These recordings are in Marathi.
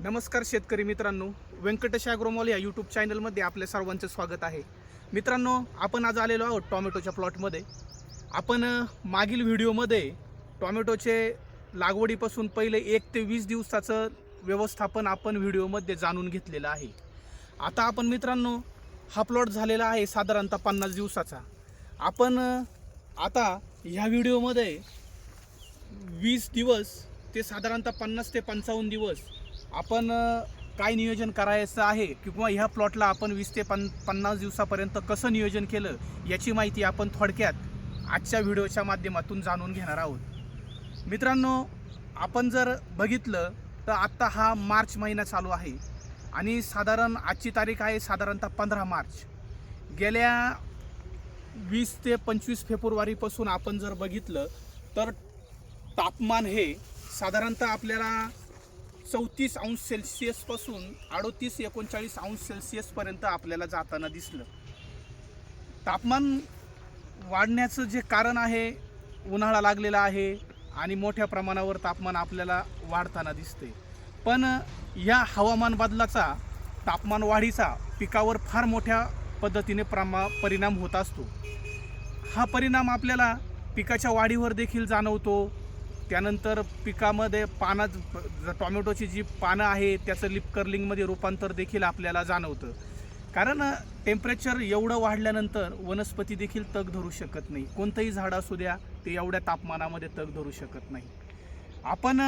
नमस्कार शेतकरी मित्रांनो. व्यंकटेश ॲग्रोमॉल या यूट्यूब चॅनलमध्ये आपल्या सर्वांचं स्वागत आहे. मित्रांनो आपण आज आलेलो आहोत टॉमॅटोच्या प्लॉटमध्ये. आपण मागील व्हिडिओमध्ये टॉमॅटोचे लागवडीपासून पहिले एक ते वीस दिवसाचं व्यवस्थापन आपण व्हिडिओमध्ये जाणून घेतलेलं आहे. आता आपण मित्रांनो हा प्लॉट झालेला आहे साधारणतः पन्नास दिवसाचा. आपण आता ह्या व्हिडिओमध्ये वीस दिवस ते साधारणतः पन्नास ते पंचावन्न दिवस आपण काय नियोजन करायचं आहे किंवा ह्या प्लॉटला आपण वीस ते पन पन्नास दिवसापर्यंत कसं नियोजन केलं याची माहिती आपण थोडक्यात आजच्या व्हिडिओच्या माध्यमातून जाणून घेणार आहोत. मित्रांनो आपण जर बघितलं तर आत्ता हा मार्च महिना चालू आहे आणि साधारण आजची तारीख आहे साधारणतः पंधरा मार्च. गेल्या वीस ते पंचवीस फेब्रुवारीपासून आपण जर बघितलं तर तापमान हे साधारणतः आपल्याला चौतीस अंश सेल्सिअसपासून अडोतीस एकोणचाळीस अंश सेल्सिअसपर्यंत आपल्याला जाताना दिसलं. तापमान वाढण्याचं जे कारण आहे उन्हाळा लागलेला आहे आणि मोठ्या प्रमाणावर तापमान आपल्याला वाढताना दिसते पण या हवामान बदलाचा तापमान वाढीचा पिकावर फार मोठ्या पद्धतीने प्रमा परिणाम होत असतो. हा परिणाम आपल्याला पिकाच्या वाढीवर देखील जाणवतो. त्यानंतर पिकामध्ये पाना टॉमॅटोची जी पानं आहे त्याचं लिप कर्लिंगमध्ये रूपांतर देखील आपल्याला जाणवतं. कारण टेम्परेचर एवढं वाढल्यानंतर वनस्पती देखील तग धरू शकत नाही. कोणतंही झाड असू द्या ते एवढ्या तापमानामध्ये तग धरू शकत नाही. आपण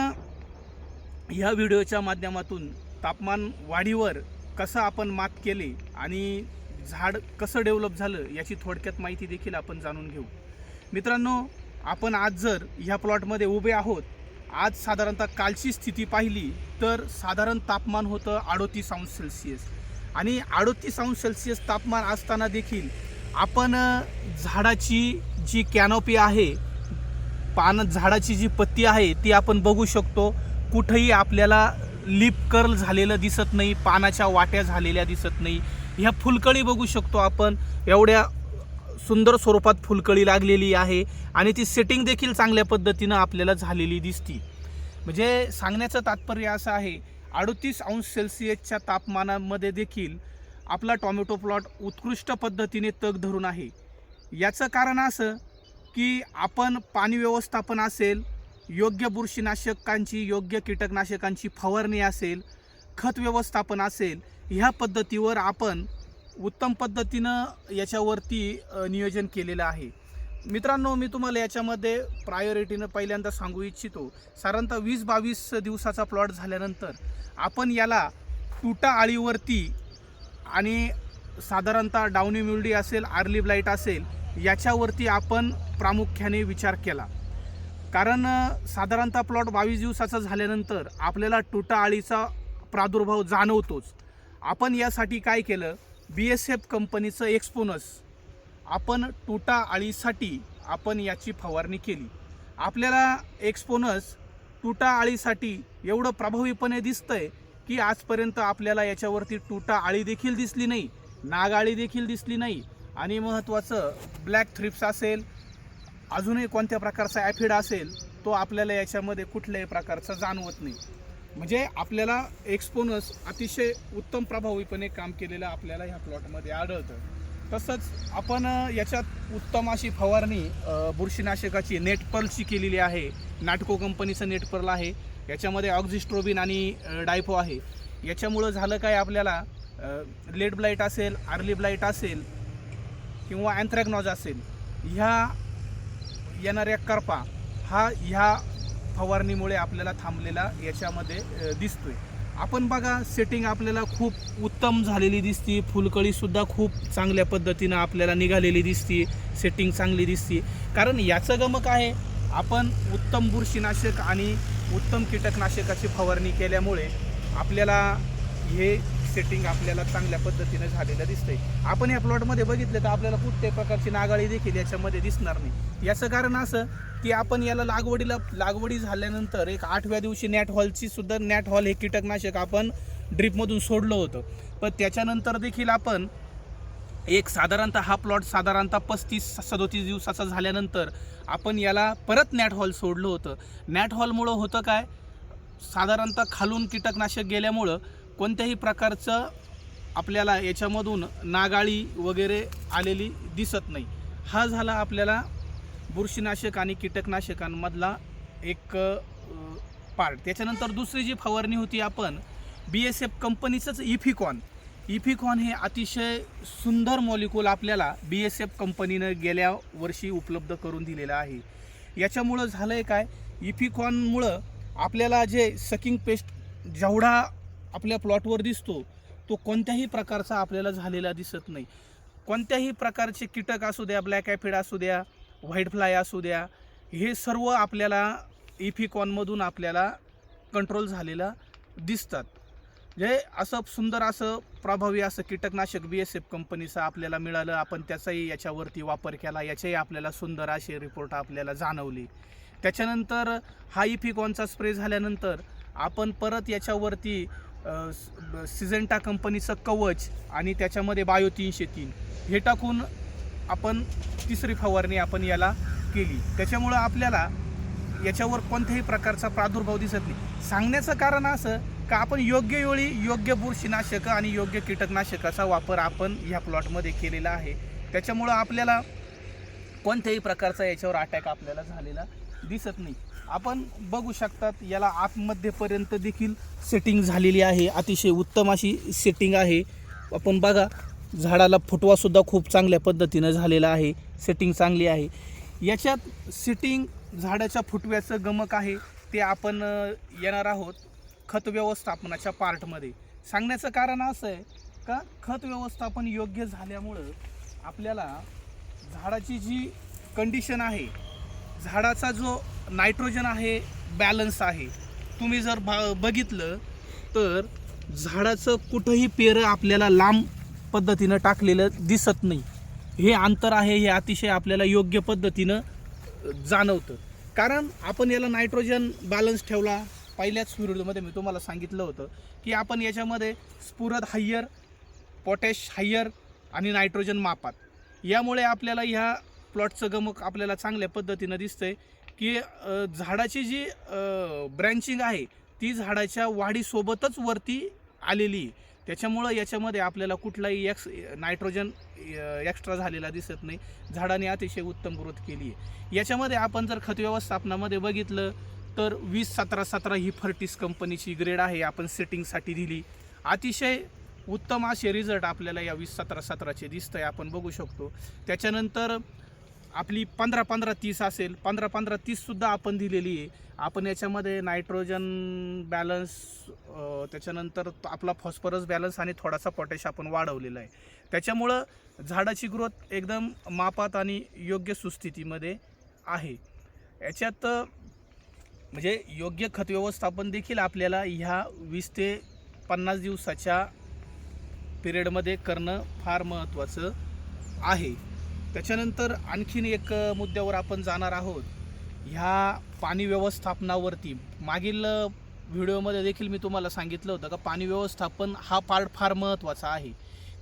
ह्या व्हिडिओच्या माध्यमातून तापमान वाढीवर कसं आपण मात केले आणि झाड कसं डेव्हलप झालं याची थोडक्यात माहिती देखील आपण जाणून घेऊ. मित्रांनो आपण आज जर ह्या प्लॉटमध्ये उभे आहोत आज साधारणतः कालची स्थिती पाहिली तर साधारण तापमान होतं अडोतीस अंश सेल्सिअस. आणि अडोतीस अंश सेल्सिअस तापमान असताना देखील आपण झाडाची जी कॅनोपी आहे पान झाडाची जी पत्ती आहे ती आपण बघू शकतो. कुठंही आपल्याला लिप कर्ल झालेलं दिसत नाही पानाच्या वाट्या झालेल्या दिसत नाही. ह्या फुलकळी बघू शकतो आपण. एवढ्या सुंदर स्वरूपात फुलकळी लागलेली आहे आणि ती सेटिंग देखील चांगल्या पद्धतीनं आपल्याला झालेली दिसती. म्हणजे सांगण्याचं तात्पर्य असं आहे अडतीस अंश सेल्सिअसच्या तापमानामध्ये देखील आपला टॉमॅटो प्लॉट उत्कृष्ट पद्धतीने तग धरून आहे. याचं कारण असं की आपण पाणी व्यवस्थापन असेल योग्य बुरशीनाशकांची योग्य कीटकनाशकांची फवारणी असेल खत व्यवस्थापन असेल ह्या पद्धतीवर आपण उत्तम पद्धतीनं याच्यावरती नियोजन केलेलं आहे. मित्रांनो मी तुम्हाला याच्यामध्ये प्रायोरिटीनं पहिल्यांदा सांगू इच्छितो. साधारणतः वीस बावीस दिवसाचा प्लॉट झाल्यानंतर आपण याला तुटा आळीवरती आणि साधारणतः डाउनी म्युल्डी असेल आर्ली ब्लाईट असेल याच्यावरती आपण प्रामुख्याने विचार केला. कारण साधारणतः प्लॉट बावीस दिवसाचा झाल्यानंतर आपल्याला तुटा आळीचा प्रादुर्भाव जाणवतोच. आपण यासाठी काय केलं? बी एस एफ कंपनीचं एक्सपोनस आपण तुटा आळीसाठी आपण याची फवारणी केली. आपल्याला एक्सपोनस तुटा आळीसाठी एवढं प्रभावीपणे दिसतंय की आजपर्यंत आपल्याला याच्यावरती तुटा आळी देखील दिसली नाही नागाळी देखील दिसली नाही. आणि महत्त्वाचं ब्लॅक थ्रिप्स असेल अजूनही कोणत्या प्रकारचा ॲफिड असेल तो आपल्याला याच्यामध्ये कुठल्याही प्रकारचा जाणवत नाही. म्हणजे आपल्याला एक्सपोनस अतिशय उत्तम प्रभावीपणे काम केलेलं आपल्याला ह्या प्लॉटमध्ये आढळतं. तसंच आपण याच्यात उत्तम अशी फवारणी बुरशीनाशकाची नेटपर्लची केलेली आहे. नाटको कंपनीचं नेटपर्ल आहे. याच्यामध्ये ऑक्झिस्ट्रोबिन आणि डायफो आहे. याच्यामुळं झालं काय आपल्याला? लेड ब्लाईट असेल आर्ली ब्लाईट असेल किंवा अँथ्रॅग्नॉज असेल ह्या येणाऱ्या करपा हा ह्या फवारणीमुळे आपल्याला थांबलेला याच्यामध्ये दिसतोय. आपण बघा सेटिंग आपल्याला खूप उत्तम झालेली दिसती. फुलकळीसुद्धा खूप चांगल्या पद्धतीनं आपल्याला निघालेली दिसती. सेटिंग चांगली दिसती. कारण याचं गमक आहे आपण उत्तम बुरशीनाशक आणि उत्तम कीटकनाशकाची फवारणी केल्यामुळे आपल्याला हे सेटिंग आपल्याला चांगल्या पद्धतीनं झालेलं दिसतंय. आपण या प्लॉटमध्ये बघितलं तर आपल्याला कुठल्याही प्रकारची नागाळी देखील याच्यामध्ये दिसणार नाही. याचं कारण असं की आपण याला लागवडीला लागवडी झाल्यानंतर एक आठव्या दिवशी नॅट हॉलची सुद्धा नॅट हॉल हे कीटकनाशक आपण ड्रीपमधून सोडलं होतं. पण त्याच्यानंतर देखील आपण एक साधारणतः हा प्लॉट साधारणतः पस्तीस सदोतीस दिवसाचा झाल्यानंतर आपण याला परत नॅट हॉल सोडलं होतं. नॅट हॉलमुळं होतं काय? साधारणतः खालून कीटकनाशक गेल्यामुळं कोणत्याही प्रकारचं आपल्याला याच्यामधून नागाळी वगैरे आलेली दिसत नाही. हा झाला आपल्याला बुरशीनाशक आणि कीटकनाशकांमधला एक पार्ट त्याच्यानंतर दुसरी जी फवारणी होती आपण बी एस एफ कंपनीचंच इफिकॉन इफिकॉन हे अतिशय सुंदर मॉलिक्यूल आपल्याला बी एस एफ कंपनीनं गेल्या वर्षी उपलब्ध करून दिलेलं आहे. याच्यामुळं झालं आहे काय? इफिकॉनमुळं आपल्याला जे सकिंग पेस्ट जेवढा आपल्या प्लॉटवर दिसतो तो कोणत्याही प्रकारचा आपल्याला झालेला दिसत नाही. कोणत्याही प्रकारचे कीटक असू द्या ब्लॅक ॲफिड असू द्या व्हाईट फ्लाय असू द्या हे सर्व आपल्याला इफिकॉनमधून आपल्याला कंट्रोल झालेलं दिसतात. जे असं सुंदर असं प्रभावी असं कीटकनाशक बी एस एफ कंपनीचं आपल्याला मिळालं आपण त्याचाही याच्यावरती वापर केला याच्याही आपल्याला सुंदर असे रिपोर्ट आपल्याला जाणवली. त्याच्यानंतर हा इफिकॉनचा स्प्रे झाल्यानंतर आपण परत याच्यावरती सिझेंटा कंपनीचं कवच आणि त्याच्यामध्ये बायो तीनशे तीन हे टाकून आपण तिसरी फवारणी आपण याला केली. त्याच्यामुळं आपल्याला याच्यावर कोणत्याही प्रकारचा प्रादुर्भाव दिसत नाही. सांगण्याचं कारण असं का आपण योग्य वेळी योग्य बुरशीनाशकं आणि योग्य कीटकनाशकाचा वापर आपण ह्या प्लॉटमध्ये केलेला आहे. त्याच्यामुळं आपल्याला कोणत्याही प्रकारचा याच्यावर अटॅक आपल्याला झालेला दिसत नाही. आपण बघू शकतात याला आतमध्येपर्यंत देखील सेटिंग झालेली आहे. अतिशय उत्तम अशी सेटिंग आहे. आपण बघा झाडाला फुटवासुद्धा खूप चांगल्या पद्धतीनं झालेला आहे. सेटिंग चांगली आहे. याच्यात सिटिंग झाडाच्या फुटव्याचं गमक आहे ते आपण येणार आहोत खत व्यवस्थापनाच्या पार्टमध्ये सांगण्याचं कारण असं आहे का खत व्यवस्थापन योग्य झाल्यामुळं आपल्याला झाडाची जी कंडिशन आहे झाडाचा जो नायट्रोजन आहे बॅलन्स आहे तुम्ही जर ब बघितलं तर झाडाचं कुठंही पेरं आपल्याला लांब पद्धतीनं टाकलेलं दिसत नाही. हे अंतर आहे हे अतिशय आपल्याला योग्य पद्धतीनं जाणवतं. कारण आपण याला नायट्रोजन बॅलन्स ठेवला. पहिल्याच व्हिडिओमध्ये मी तुम्हाला सांगितलं होतं की आपण याच्यामध्ये स्फुरद हायर पोटॅश हायर आणि नायट्रोजन मापात. यामुळे आपल्याला ह्या प्लॉटचं गमक आपल्याला चांगल्या पद्धतीनं दिसतंय की झाडाची जी ब्रँचिंग आहे ती झाडाच्या वाढीसोबतच वरती आलेली आहे. त्याच्यामुळं याच्यामध्ये आपल्याला कुठलाही एक्स नायट्रोजन एक्स्ट्रा झालेला दिसत नाही. झाडाने अतिशय उत्तम ग्रोथ केली आहे. याच्यामध्ये आपण जर खत व्यवस्थापनामध्ये बघितलं तर वीस सतरा सतरा ही फर्टिस कंपनीची ग्रेड आहे आपण सेटिंगसाठी दिली. अतिशय उत्तम असे रिझल्ट आपल्याला या वीस सतरा सतराचे दिसतंय आपण बघू शकतो. त्याच्यानंतर आपली पंधरा पंधरा तीस असेल पंधरा पंधरा तीससुद्धा आपण दिलेली आहे. आपण याच्यामध्ये नायट्रोजन बॅलन्स त्याच्यानंतर आपला फॉस्फरस बॅलन्स आणि थोडासा पोटॅश आपण वाढवलेला आहे. त्याच्यामुळं झाडाची ग्रोथ एकदम मापात आणि योग्य सुस्थितीमध्ये आहे. याच्यात म्हणजे योग्य खत व्यवस्थापन देखील आपल्याला ह्या वीस ते पन्नास दिवसाच्या पिरियडमध्ये करणं फार महत्त्वाचं आहे. त्याच्यानंतर आणखीन एक मुद्द्यावर आपण जाणार आहोत. ह्या पाणी व्यवस्थापनावरती. मागील व्हिडिओमध्ये देखील मी तुम्हाला सांगितलं होतं का पाणी व्यवस्थापन हा पार्ट फार महत्त्वाचा आहे.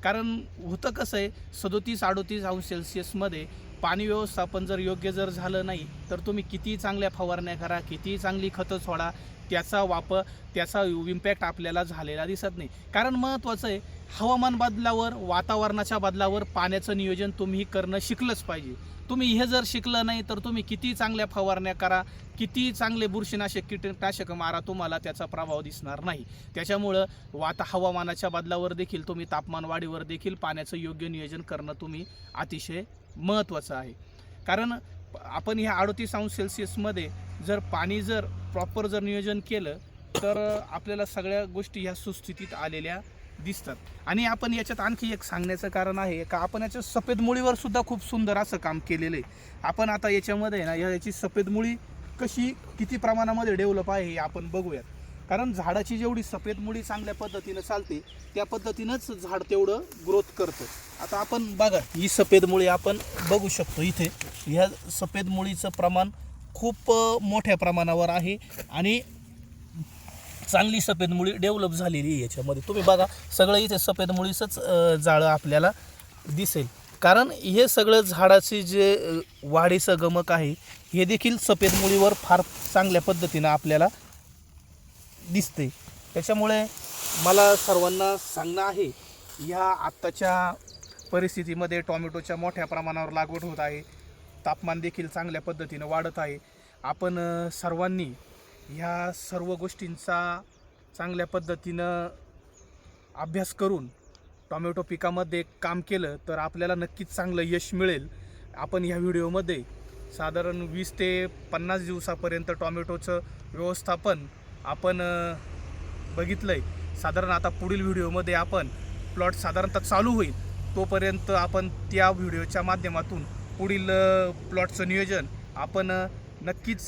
कारण होतं कसं आहे सदोतीस अडोतीस अंश सेल्सिअसमध्ये पाणी व्यवस्थापन जर योग्य जर झालं नाही तर तुम्ही कितीही चांगल्या फवारण्या करा कितीही चांगली खतं सोडा त्याचा वापर त्याचा इम्पॅक्ट आपल्याला झालेला दिसत नाही. कारण महत्त्वाचं आहे हवामान बदलावर वातावरणाच्या बदलावर पाण्याचं नियोजन तुम्ही करणं शिकलंच पाहिजे. तुम्ही हे जर शिकलं नाही तर तुम्ही किती चांगल्या फवारण्या करा किती चांगले बुरशीनाशक कीटकनाशक मारा तुम्हाला त्याचा प्रभाव दिसणार नाही. त्याच्यामुळं वाता हवामानाच्या बदलावर देखील तुम्ही तापमान वाढीवर देखील पाण्याचं योग्य नियोजन करणं तुम्ही अतिशय महत्त्वाचं आहे. कारण आपण ह्या अडतीस अंश सेल्सिअसमध्ये जर पाणी जर प्रॉपर जर नियोजन केलं तर आपल्याला सगळ्या गोष्टी ह्या सुस्थितीत आलेल्या दिसतात. आणि आपण याच्यात आणखी एक सांगण्याचं कारण आहे का आपण याच्या सफेद मुळीवर सुद्धा खूप सुंदर असं काम केलेलं आहे. आपण आता याच्यामध्ये ना या- याची सफेद मुळी कशी किती प्रमाणामध्ये डेव्हलप आहे हे आपण बघूयात. कारण झाडाची जेवढी सफेद मुळी चांगल्या पद्धतीनं चालते त्या पद्धतीनंच झाड तेवढं ग्रोथ करतं. आता आपण बघा ही सफेद मुळी आपण बघू शकतो इथे. ह्या सफेद मुळीचं प्रमाण खूप मोठ्या प्रमाणावर आहे आणि चांगली सफेद मुळी डेव्हलप झालेली आहे याच्यामध्ये. तुम्ही बघा सगळं इथे सफेद मुळीचंच जाळं आपल्याला दिसेल. कारण हे सगळं झाडाचे जे वाढीचं गमक आहे हे देखील सफेद मुळीवर फार चांगल्या पद्धतीनं आपल्याला दिसते. त्याच्यामुळे मला सर्वांना सांगणं आहे ह्या आत्ताच्या परिस्थितीमध्ये टॉमॅटोच्या मोठ्या प्रमाणावर लागवड होत आहे. तापमान देखील चांगल्या पद्धतीनं वाढत आहे. आपण सर्वांनी ह्या सर्व गोष्टींचा चांगल्या पद्धतीनं अभ्यास करून टॉमॅटो पिकामध्ये काम केलं तर आपल्याला नक्कीच चांगलं यश मिळेल. आपण ह्या व्हिडिओमध्ये साधारण वीस ते पन्नास दिवसापर्यंत टॉमॅटोचं व्यवस्थापन आपण बघितलं आहे साधारण आता पुढील व्हिडिओमध्ये आपण प्लॉट साधारणतः चालू होईल तोपर्यंत आपण त्या व्हिडिओच्या माध्यमातून पुढील प्लॉटचं नियोजन आपण नक्कीच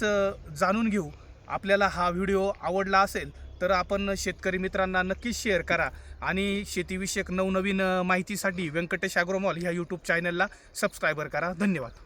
जाणून घेऊ. आपल्याला हा व्हिडिओ आवडला असेल तर आपण शेतकरी मित्रांना नक्कीच शेअर करा. आणि शेतीविषयक नवनवीन माहितीसाठी व्यंकटेश ॲग्रोमॉल ह्या यूट्यूब चॅनलला सबस्क्रायबर करा. धन्यवाद.